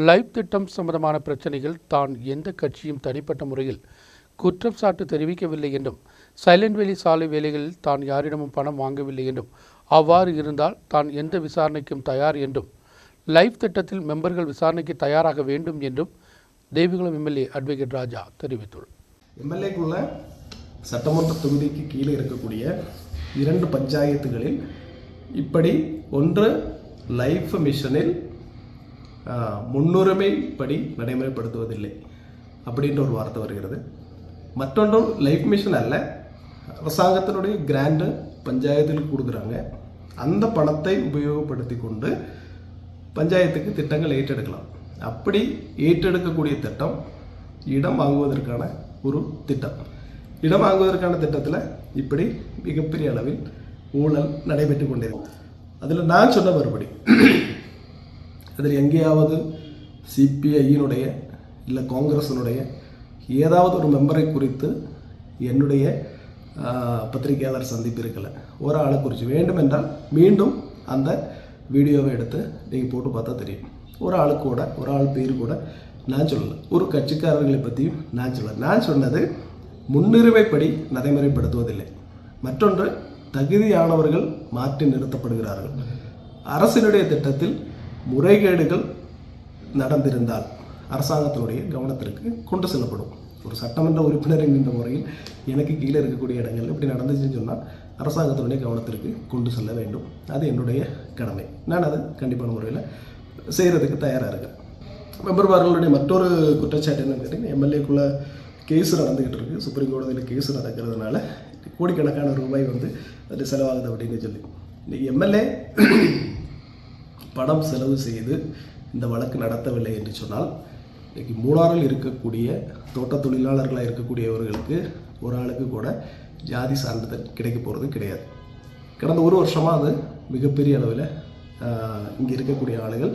Life திட்டம் சம்பந்தமான பிரச்சனையில் தான் எந்த கட்சியும் தனிப்பட்ட முறையில் குற்றம் சாட்டு தெரிவிக்கவில்லை என்றும் சைலண்ட் வேலி சாலை வேலைகளில் தான் யாரிடமும் பணம் வாங்கவில்லை என்றும் அவ்வாறு இருந்தால் தான் எந்த விசாரணைக்கும் தயார் என்றும் லைஃப் திட்டத்தில் மெம்பர்கள் விசாரணைக்கு தயாராக வேண்டும் என்றும் தேவிகுளம் எம்எல்ஏ அட்வொகேட் ராஜா தெரிவித்துள்ளார் எம்எல்ஏக்குள்ள சட்டமன்ற தொகுதிக்கு கீழே இருக்கக்கூடிய இரண்டு பஞ்சாயத்துகளில் இப்படி ஒன்று லைஃப் மிஷனில் முன்னுரிமைப்படி நடைமுறைப்படுத்துவதில்லை அப்படின்ற ஒரு வார்த்தை வருகிறது. மற்றொன்றும் லைஃப் மிஷன் அல்ல. அரசாங்கத்தினுடைய கிராண்டு பஞ்சாயத்தில் கொடுக்குறாங்க. அந்த பணத்தை உபயோகப்படுத்தி கொண்டு பஞ்சாயத்துக்கு திட்டங்கள் ஏற்றெடுக்கலாம். அப்படி ஏற்றெடுக்கக்கூடிய திட்டம் இடம் வாங்குவதற்கான ஒரு திட்டம். இடம் வாங்குவதற்கான திட்டத்தில் இப்படி மிகப்பெரிய அளவில் ஊழல் நடைபெற்று கொண்டிருக்கும் அதில் நான் சொன்ன மறுபடி அதில் எங்கேயாவது சிபிஐயினுடைய இல்லை காங்கிரஸினுடைய ஏதாவது ஒரு மெம்பரை குறித்து என்னுடைய பத்திரிகையாளர் சந்திப்பு இருக்கலை. ஒரு ஆளை குறித்து வேண்டும் என்றால் மீண்டும் அந்த வீடியோவை எடுத்து நீங்கள் போட்டு பார்த்தா தெரியும். ஒரு ஆளு கூட ஒரு ஆள் பேர் கூட நான் சொல்லலை. ஒரு கட்சிக்காரர்களை பற்றியும் நான் சொல்லலை. நான் சொன்னது முன்னுரிமைப்படி நடைமுறைப்படுத்துவதில்லை. மற்றொன்று தகுதியானவர்கள் மாற்றி நிறுத்தப்படுகிறார்கள். அரசினுடைய திட்டத்தில் முறைகேடுகள் நடந்திருந்தால் அரசாங்கத்தினுடைய கவனத்திற்கு கொண்டு செல்லப்படும். ஒரு சட்டமன்ற உறுப்பினர் என்கின்ற முறையில் எனக்கு கீழே இருக்கக்கூடிய இடங்கள் இப்படி நடந்துச்சுன்னு சொன்னால் அரசாங்கத்தினுடைய கவனத்திற்கு கொண்டு செல்ல வேண்டும். அது என்னுடைய கடமை. நான் அது கண்டிப்பான முறையில் செய்கிறதுக்கு தயாராக இருக்கேன். மெம்பர்மார்களுடைய மற்றொரு குற்றச்சாட்டு என்னன்னு கேட்டிங்கன்னா எம்எல்ஏக்குள்ளே கேஸ் நடந்துக்கிட்டு இருக்குது சுப்ரீம் கோர்ட்டில் கேஸ் நடக்கிறதுனால கோடிக்கணக்கான ரூபாய் வந்து அது செலவாகுது அப்படின்னு சொல்லி. எம்எல்ஏ பணம் செலவு செய்து இந்த வழக்கு நடத்தவில்லை என்று சொன்னால் இன்றைக்கி மூணாறில் இருக்கக்கூடிய தோட்ட தொழிலாளர்களாக இருக்கக்கூடியவர்களுக்கு ஒரு ஆளுக்கு கூட ஜாதி சான்றிதழ் கிடைக்க போகிறது கிடையாது. கடந்த ஒரு வருஷமாக அது மிகப்பெரிய அளவில் இங்கே இருக்கக்கூடிய ஆளுகள்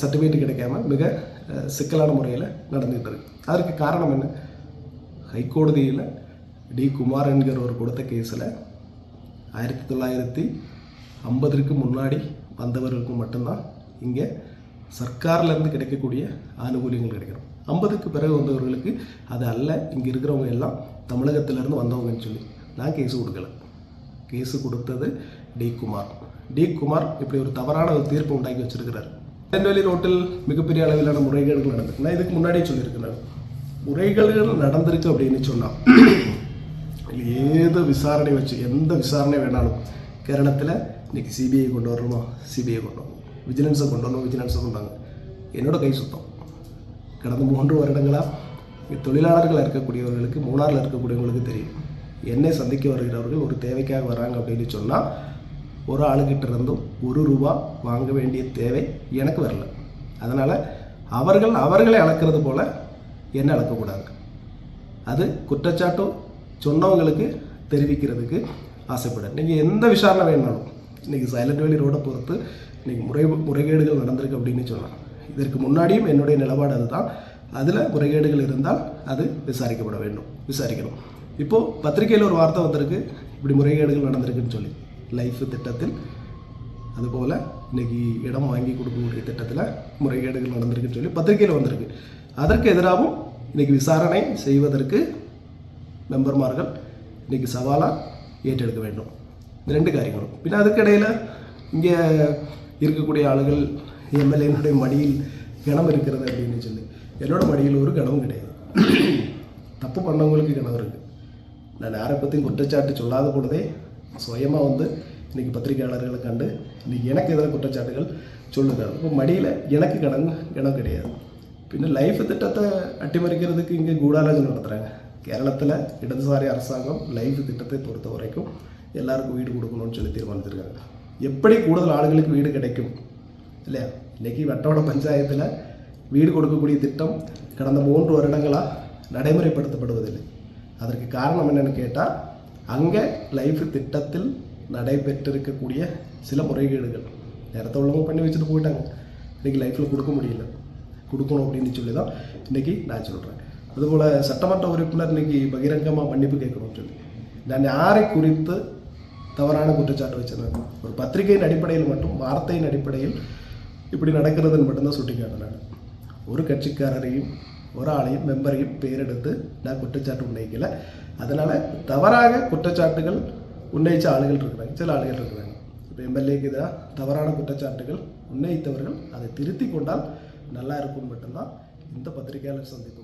சர்டிஃபிகேட் கிடைக்காம மிக சிக்கலான முறையில் நடந்துகிட்டு இருக்கு அதற்கு காரணம் என்ன? ஹைகோடதியில் டி குமார் ஒரு கொடுத்த கேஸில் ஆயிரத்தி தொள்ளாயிரத்தி ஐம்பதற்கு முன்னாடி வந்தவர்களுக்கு மட்டும்தான் இங்கே சர்க்கார்லேருந்து கிடைக்கக்கூடிய ஆனுகூலியங்கள் கிடைக்கிறோம். ஐம்பதுக்கு பிறகு வந்தவர்களுக்கு அது அல்ல இங்கே இருக்கிறவங்க எல்லாம் தமிழகத்திலேருந்து வந்தவங்கன்னு சொல்லி. நான் கேஸ் கொடுக்கல. கேஸ் கொடுத்தது டி குமார். டி குமார் இப்படி ஒரு தவறான ஒரு தீர்ப்பு உண்டாக்கி வச்சிருக்கிறார். தென்வெளி ரோட்டில் மிகப்பெரிய அளவிலான முறைகேடுகள் நடந்திருக்கு. நான் இதுக்கு முன்னாடியே சொல்லியிருக்கேன் முறைகேடுகள் நடந்திருக்கு அப்படின்னு சொன்னால் ஏது விசாரணை வச்சு எந்த விசாரணை வேணாலும் கேரளத்தில் இன்னைக்கு சிபிஐ கொண்டு வரணுமா? சிபிஐ கொண்டு வரணும். விஜிலன்ஸை கொண்டு வரணும் விஜிலன்ஸை கொண்டு வாங்க என்னோட கை சுத்தம். கடந்த மூன்று வருடங்களாக இங்க தொழிலாளர்களாக இருக்கக்கூடியவர்களுக்கு மூணாரில் இருக்கக்கூடியவங்களுக்கு தெரியும். என்னை சந்திக்க வருகிறவர்கள் ஒரு தேவைக்காக வராங்க அப்படின்னு சொன்னால் ஒரு ஆளுகிட்ட இருந்தும் ஒரு ரூபா வாங்க வேண்டிய தேவை எனக்கு வரல. அதனால் அவர்கள் அவர்களை அளக்கிறது போல் என்னை அளக்கக்கூடாது. அது குற்றச்சாட்டும் சொன்னவங்களுக்கு தெரிவிக்கிறதுக்கு ஆசைப்படுறேன். நீங்கள் எந்த விசாரணை வேணாலும் இன்றைக்கி சைலண்ட் வேலி ரோடை பொறுத்து இன்றைக்கி முறை முறைகேடுகள் நடந்திருக்கு அப்படின்னு சொல்லலாம். இதற்கு முன்னாடியும் என்னுடைய நிலப்பாடு அதுதான். அதில் முறைகேடுகள் இருந்தால் அது விசாரிக்கப்பட வேண்டும். விசாரிக்கணும். இப்போது பத்திரிக்கையில் ஒரு வார்த்தை வந்திருக்கு. இப்படி முறைகேடுகள் நடந்திருக்குன்னு சொல்லி. லைஃப் திட்டத்தில் அதுபோல் இன்னைக்கு இடம் வாங்கி கொடுக்கக்கூடிய திட்டத்தில் முறைகேடுகள் நடந்திருக்குன்னு சொல்லி பத்திரிகையில் வந்திருக்கு. அதற்கு எதிராகவும் இன்றைக்கி விசாரணை செய்வதற்கு மெம்பர்மார்கள் இன்னைக்கு சவாலாக ஏற்றெடுக்க வேண்டும். இந்த ரெண்டு காரியங்களும். பின்னா அதுக்கிடையில் இங்கே இருக்கக்கூடிய ஆளுகள் எம்எல்ஏனுடைய மடியில் கணம் இருக்கிறது அப்படின்னு சொல்லி. என்னோடய மடியில் ஒரு கணம் கிடையாது. தப்பு பண்ணவங்களுக்கு கணம் இருக்குது நான் யாரை பற்றியும் குற்றச்சாட்டு சொல்லாத பொழுதே சுயமாக வந்து இன்னைக்கு பத்திரிகையாளர்களை கண்டு இன்றைக்கி எனக்கு எதிராக குற்றச்சாட்டுகள் சொல்லுங்கள் இப்போ மடியில் எனக்கு கடன் இடம் கிடையாது. பின்ன லைஃப் திட்டத்தை அட்டிமறிக்கிறதுக்கு இங்கே கூடாலோசனை நடத்துகிறாங்க கேரளத்தில் இடதுசாரி அரசாங்கம் லைஃப் திட்டத்தை பொறுத்த வரைக்கும் எல்லாருக்கும் வீடு கொடுக்கணும்னு சொல்லி தீர்மானிச்சிருக்காங்க. எப்படி கூடுதல் ஆளுகளுக்கு வீடு கிடைக்கும்? இல்லையா? இன்னைக்கு வட்டவட பஞ்சாயத்தில் வீடு கொடுக்கக்கூடிய திட்டம் கடந்த மூன்று வருடங்களாக நடைமுறைப்படுத்தப்படுவதில்லை. அதற்கு காரணம் என்னென்னு கேட்டால் அங்கே லைஃப் திட்டத்தில் நடைபெற்றிருக்கக்கூடிய சில முறைகேடுகள். நேரத்தை உள்ளவங்க பண்ணி வச்சுட்டு போயிட்டாங்க. இன்றைக்கி லைஃப்பில் கொடுக்க முடியல. கொடுக்கணும் அப்படின்னு சொல்லி தான் இன்றைக்கி நான் சொல்கிறேன் அதுபோல் சட்டமன்ற உறுப்பினர் இன்றைக்கி பகிரங்கமாக மன்னிப்பு கேட்கணும்னு சொல்லி. நான் யாரை குறித்து தவறான குற்றச்சாட்டு வச்சிருந்தாங்க. ஒரு பத்திரிகையின் அடிப்படையில் மட்டும் வார்த்தையின் அடிப்படையில் இப்படி நடக்கிறதுன்னு மட்டும்தான் சுட்டி காட்டினாங்க ஒரு கட்சிக்காரரையும் ஒரு ஆளையும் மெம்பரையும் பேரெடுத்து நான் குற்றச்சாட்டு உன்னயிக்கல அதனால் தவறாக குற்றச்சாட்டுகள் உன்னயிச்ச ஆளுகள் இருக்கிறாங்க சில ஆளுகள் இருக்கிறாங்க. இப்போ எம்எல்ஏக்கு எதிராக தவறான குற்றச்சாட்டுகள் உன்னயித்தவர்கள் அதை திருத்தி கொண்டால் நல்லா இருக்கும்னு மட்டும்தான் இந்த பத்திரிகையாளர் சந்திப்பு